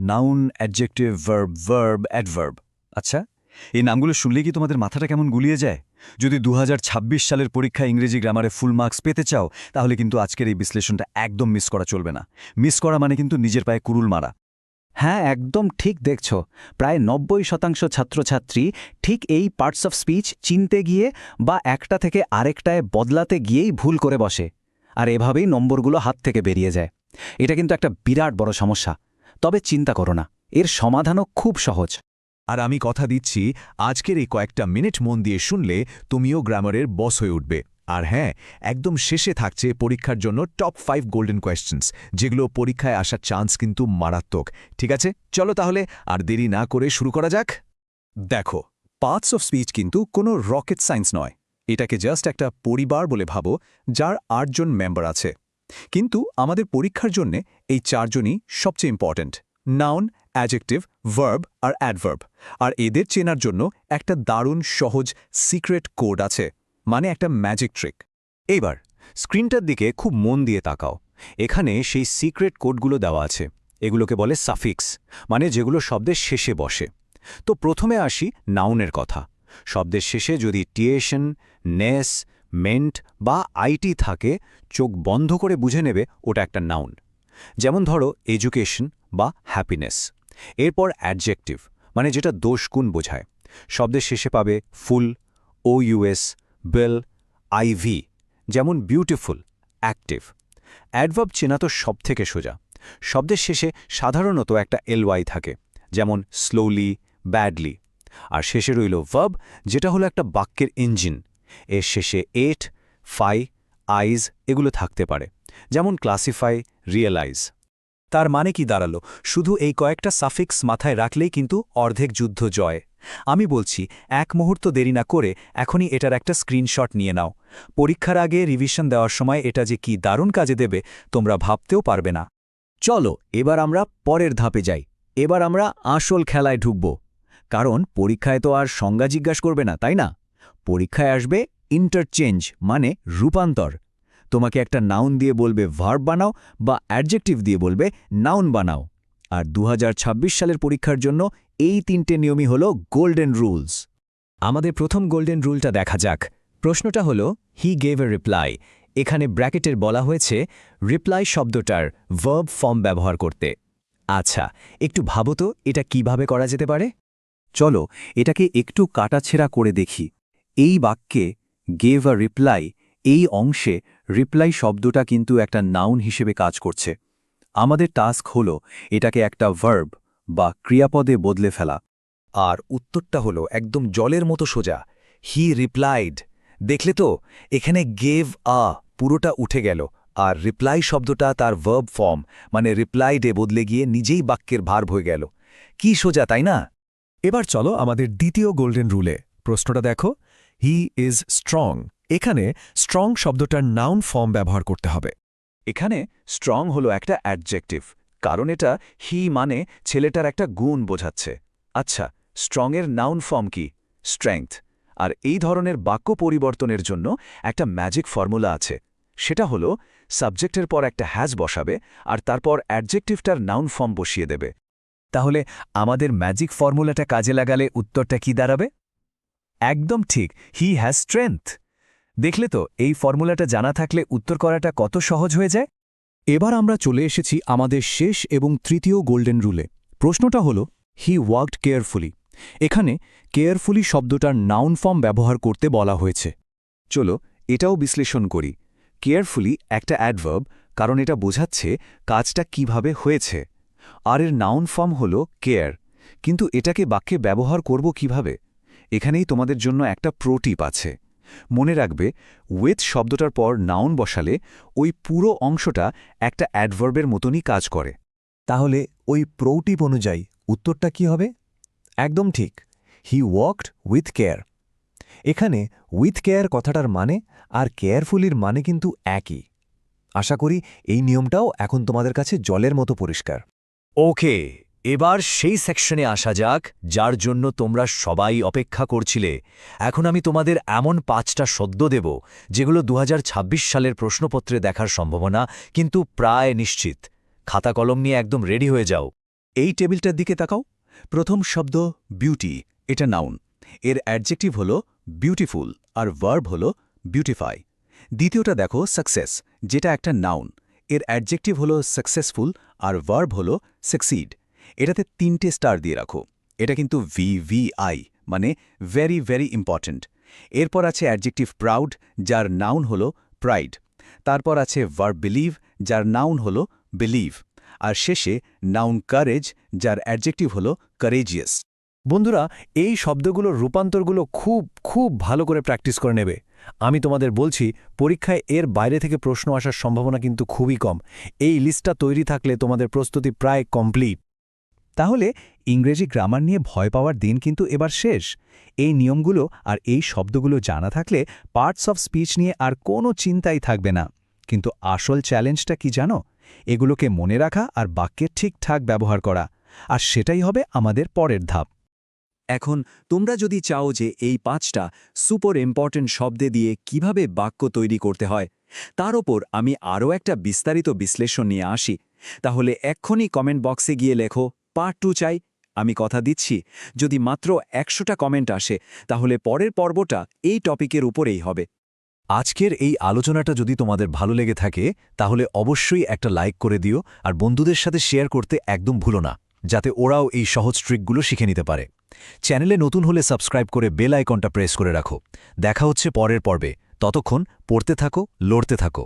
Noun adjective verb verb adverb আচ্ছা এই নামগুলো শুনলে কি তোমাদের মাথাটা কেমন গুলিয়ে যায়? যদি দু হাজার ছাব্বিশ সালের পরীক্ষা ইংরেজি গ্রামারে ফুল মার্কস পেতে চাও, তাহলে কিন্তু আজকের এই বিশ্লেষণটা একদম মিস করা চলবে না। মিস করা মানে কিন্তু নিজের পায়ে কুরুল মারা। হ্যাঁ একদম ঠিক দেখছ। প্রায় নব্বই শতাংশ ছাত্রছাত্রী ঠিক এই পার্টস অফ স্পিচ চিনতে গিয়ে বা একটা থেকে আরেকটায় বদলাতে গিয়েই ভুল করে বসে। আর এভাবেই নম্বরগুলো হাত থেকে বেরিয়ে যায়। এটা কিন্তু একটা বিরাট বড় সমস্যা। তবে চিন্তা করো না, এর সমাধানও খুব সহজ। আর আমি কথা দিচ্ছি, আজকের এই কয়েকটা মিনিট মন দিয়ে শুনলে তুমিও গ্রামারের বস হয়ে উঠবে। আর হ্যাঁ একদম শেষে থাকছে পরীক্ষার জন্য টপ ফাইভ গোল্ডেন কোয়েশ্চেন্স যেগুলো পরীক্ষায় আসার চান্স কিন্তু মারাত্মক। ঠিক আছে? চলো তাহলে আর দেরি না করে শুরু করা যাক। দেখো পার্টস অফ স্পিচ কিন্তু কোনো রকেট সায়েন্স নয়। এটাকে জাস্ট একটা পরিবার বলে ভাবো, যার আটজন মেম্বার আছে। কিন্তু আমাদের পরীক্ষার জন্যে এই চারজনই সবচেয়ে ইম্পর্ট্যান্ট নাউন অ্যাজেক্টিভ ভার্ব আর অ্যাডভার্ব আর এদের চেনার জন্য একটা দারুণ সহজ সিক্রেট কোড আছে মানে একটা ম্যাজিক ট্রিক এইবার স্ক্রিনটার দিকে খুব মন দিয়ে তাকাও। এখানে সেই সিক্রেট কোডগুলো দেওয়া আছে, এগুলোকে বলে সাফিক্স মানে যেগুলো শব্দের শেষে বসে। তো প্রথমে আসি নাউনের কথা। শব্দের শেষে যদি টিয়েশন নেস মেন্ট বা আইটি থাকে, চোখ বন্ধ করে বুঝে নেবে ওটা একটা নাউন যেমন ধরো এডুকেশন বা হ্যাপিনেস এরপর অ্যাডজেক্টিভ মানে যেটা দোষগুণ বোঝায়। শব্দের শেষে পাবে ফুল ও ইউএস বেল আইভি যেমন বিউটিফুল অ্যাক্টিভ অ্যাডভার্ব চেনা তো সব থেকে সোজা। শব্দের শেষে সাধারণত একটা এলওয়াই থাকে, যেমন স্লোলি ব্যাডলি আর শেষে রইল ভার্ব যেটা হলো একটা বাক্যের ইঞ্জিন এর শেষে এট ফাই আইজ এগুলো থাকতে পারে। যেমন ক্লাসিফাই রিয়েলাইজ তার মানে কি দাঁড়াল? শুধু এই কয়েকটা সাফিক্স মাথায় রাখলেই কিন্তু অর্ধেক যুদ্ধ জয়। আমি বলছি, এক মুহূর্ত দেরি না করে এখনই এটার একটা স্ক্রিনশট নিয়ে নাও। পরীক্ষার আগে রিভিশন দেওয়ার সময় এটা যে কি দারুণ কাজে দেবে, তোমরা ভাবতেও পারবে না। চলো, এবার আমরা পরের ধাপে যাই। এবার আমরা আসল খেলায় ঢুকব। কারণ পরীক্ষায় তো আর সংজ্ঞা জিজ্ঞাসা করবে না, তাই না? পরীক্ষায় আসবে ইন্টারচেঞ্জ মানে রূপান্তর। তোমাকে একটা নাউন দিয়ে বলবে ভার্ব বানাও বা অ্যাডজেক্টিভ দিয়ে বলবে নাউন বানাও। আর দু হাজার ছাব্বিশ সালের পরীক্ষার জন্য এই তিনটে নিয়মই হল গোল্ডেন রুলস আমাদের প্রথম গোল্ডেন রুলটা দেখা যাক। প্রশ্নটা হল হি গেভ এ রিপ্লাই এখানে ব্র্যাকেটের বলা হয়েছে রিপ্লাই শব্দটার ভার্ব ফর্ম ব্যবহার করতে। আচ্ছা একটু ভাবো তো, এটা কীভাবে করা যেতে পারে? চলো, এটাকে একটু কাটাছেড়া করে দেখি। এই বাক্যে গেভ আ রিপ্লাই এই অংশে রিপ্লাই শব্দটা কিন্তু একটা নাউন হিসেবে কাজ করছে। আমাদের টাস্ক হল এটাকে একটা ভার্ব বা ক্রিয়াপদে বদলে ফেলা। আর উত্তরটা হলো একদম জলের মতো সোজা। হি রিপ্লাইড দেখলে তো, এখানে গেভ আ পুরোটা উঠে গেল, আর রিপ্লাই শব্দটা তার ভার্ব ফর্ম মানে রিপ্লাইডে বদলে গিয়ে নিজেই বাক্যের ভার হয়ে গেল। কি সোজা, তাই না? এবার চলো আমাদের দ্বিতীয় গোল্ডেন রুলে প্রশ্নটা দেখো। হি ইজ স্ট্রং এখানে স্ট্রং শব্দটার নাউন ফর্ম ব্যবহার করতে হবে। এখানে স্ট্রং হলো একটা অ্যাডজেক্টিভ কারণ এটা হি মানে ছেলেটার একটা গুণ বোঝাচ্ছে। আচ্ছা স্ট্রংয়ের নাউন ফর্ম কি? স্ট্রেংথ আর এই ধরনের বাক্য পরিবর্তনের জন্য একটা ম্যাজিক ফর্মুলা আছে। সেটা হলো সাবজেক্টের পর একটা হ্যাজ বসাবে আর তারপর অ্যাডজেক্টিভটার নাউন ফর্ম বসিয়ে দেবে। তাহলে আমাদের ম্যাজিক ফর্মুলাটা কাজে লাগালে উত্তরটা কি দাঁড়াবে? একদম ঠিক হি হ্যাজ স্ট্রেংথ দেখলে তো, এই ফর্মুলাটা জানা থাকলে উত্তর করাটা কত সহজ হয়ে যায়? এবার আমরা চলে এসেছি আমাদের শেষ এবং তৃতীয় গোল্ডেন রুলে। প্রশ্নটা হল হি ওয়ার্কড কেয়ারফুলি এখানে কেয়ারফুলি শব্দটার নাউন ফর্ম ব্যবহার করতে বলা হয়েছে। চলো, এটাও বিশ্লেষণ করি। কেয়ারফুলি একটা অ্যাডভার্ব কারণ এটা বোঝাচ্ছে কাজটা কীভাবে হয়েছে। আর এর নাউন ফর্ম হল কেয়ার কিন্তু এটাকে বাক্যে ব্যবহার করব কীভাবে? এখানেই তোমাদের জন্য একটা প্রোটিপ আছে। মনে রাখবে উইথ শব্দটার পর নাউন বসালে ওই পুরো অংশটা একটা অ্যাডভার্বের মতনই কাজ করে। তাহলে ওই প্রৌটিপ অনুযায়ী উত্তরটা কি হবে? একদম ঠিক হি ওয়ার্কড উইথ কেয়ার এখানে উইথ কেয়ার কথাটার মানে আর কেয়ারফুলির মানে কিন্তু একই। আশা করি এই নিয়মটাও এখন তোমাদের কাছে জলের মতো পরিষ্কার। ওকে এবার সেই সেকশনে আসা যাক, যার জন্য তোমরা সবাই অপেক্ষা করছিলে। এখন আমি তোমাদের এমন পাঁচটা সদ্য দেব, যেগুলো দু হাজার ছাব্বিশ সালের প্রশ্নপত্রে দেখার সম্ভাবনা কিন্তু প্রায় নিশ্চিত। খাতা কলম নিয়ে একদম রেডি হয়ে যাও। এই টেবিলটার দিকে তাকাও। প্রথম শব্দ বিউটি এটা নাউন এর অ্যাডজেক্টিভ হল বিউটিফুল আর ভার্ব হল বিউটিফাই দ্বিতীয়টা দেখো সাকসেস যেটা একটা নাউন এর অ্যাডজেক্টিভ হল সাকসেসফুল আর ভার্ব হল সাকসিড এটাতে তিনটে স্টার দিয়ে রাখো। এটা কিন্তু ভি ভি আই মানে ভেরি ভেরি ইম্পর্ট্যান্ট এরপর আছে অ্যাডজেক্টিভ প্রাউড যার নাউন হল প্রাইড তারপর আছে ভার বিলিভ যার নাউন হল বিলিভ আর শেষে নাউন কারেজ যার অ্যাডজেক্টিভ হল কারেজিয়াস বন্ধুরা, এই শব্দগুলোর রূপান্তরগুলো খুব খুব ভালো করে প্র্যাকটিস করে নেবে। আমি তোমাদের বলছি, পরীক্ষায় এর বাইরে থেকে প্রশ্ন আসার সম্ভাবনা কিন্তু খুবই কম। এই লিস্টটা তৈরি থাকলে তোমাদের প্রস্তুতি প্রায় কমপ্লিট তাহলে ইংরেজি গ্রামার নিয়ে ভয় পাওয়ার দিন কিন্তু এবার শেষ। এই নিয়মগুলো আর এই শব্দগুলো জানা থাকলে পার্টস অফ স্পিচ নিয়ে আর কোনো চিন্তাই থাকবে না। কিন্তু আসল চ্যালেঞ্জটা কি জানো? এগুলোকে মনে রাখা আর বাক্যের ঠিকঠাক ব্যবহার করা। আর সেটাই হবে আমাদের পরের ধাপ। এখন তোমরা যদি চাও যে এই পাঁচটা সুপার ইম্পর্ট্যান্ট শব্দে দিয়ে কীভাবে বাক্য তৈরি করতে হয়, তার ওপর আমি আরও একটা বিস্তারিত বিশ্লেষণ নিয়ে আসি। তাহলে এক্ষুনি কমেন্ট বক্সে গিয়ে লেখো পার্ট টু চাই, আমি কথা দিচ্ছি। যদি মাত্র একশোটা কমেন্ট আসে, তাহলে পরের পর্বটা এই টপিকের উপরেই হবে। আজকের এই আলোচনাটা যদি তোমাদের ভালো লেগে থাকে, তাহলে অবশ্যই একটা লাইক করে দিও আর বন্ধুদের সাথে শেয়ার করতে একদম ভুলো না, যাতে ওরাও এই সহজ ট্রিকগুলো শিখে নিতে পারে। চ্যানেলে নতুন হলে সাবস্ক্রাইব করে বেল আইকনটা প্রেস করে রাখো। দেখা হচ্ছে পরের পর্বে। ততক্ষণ পড়তে থাকো, লড়তে থাকো।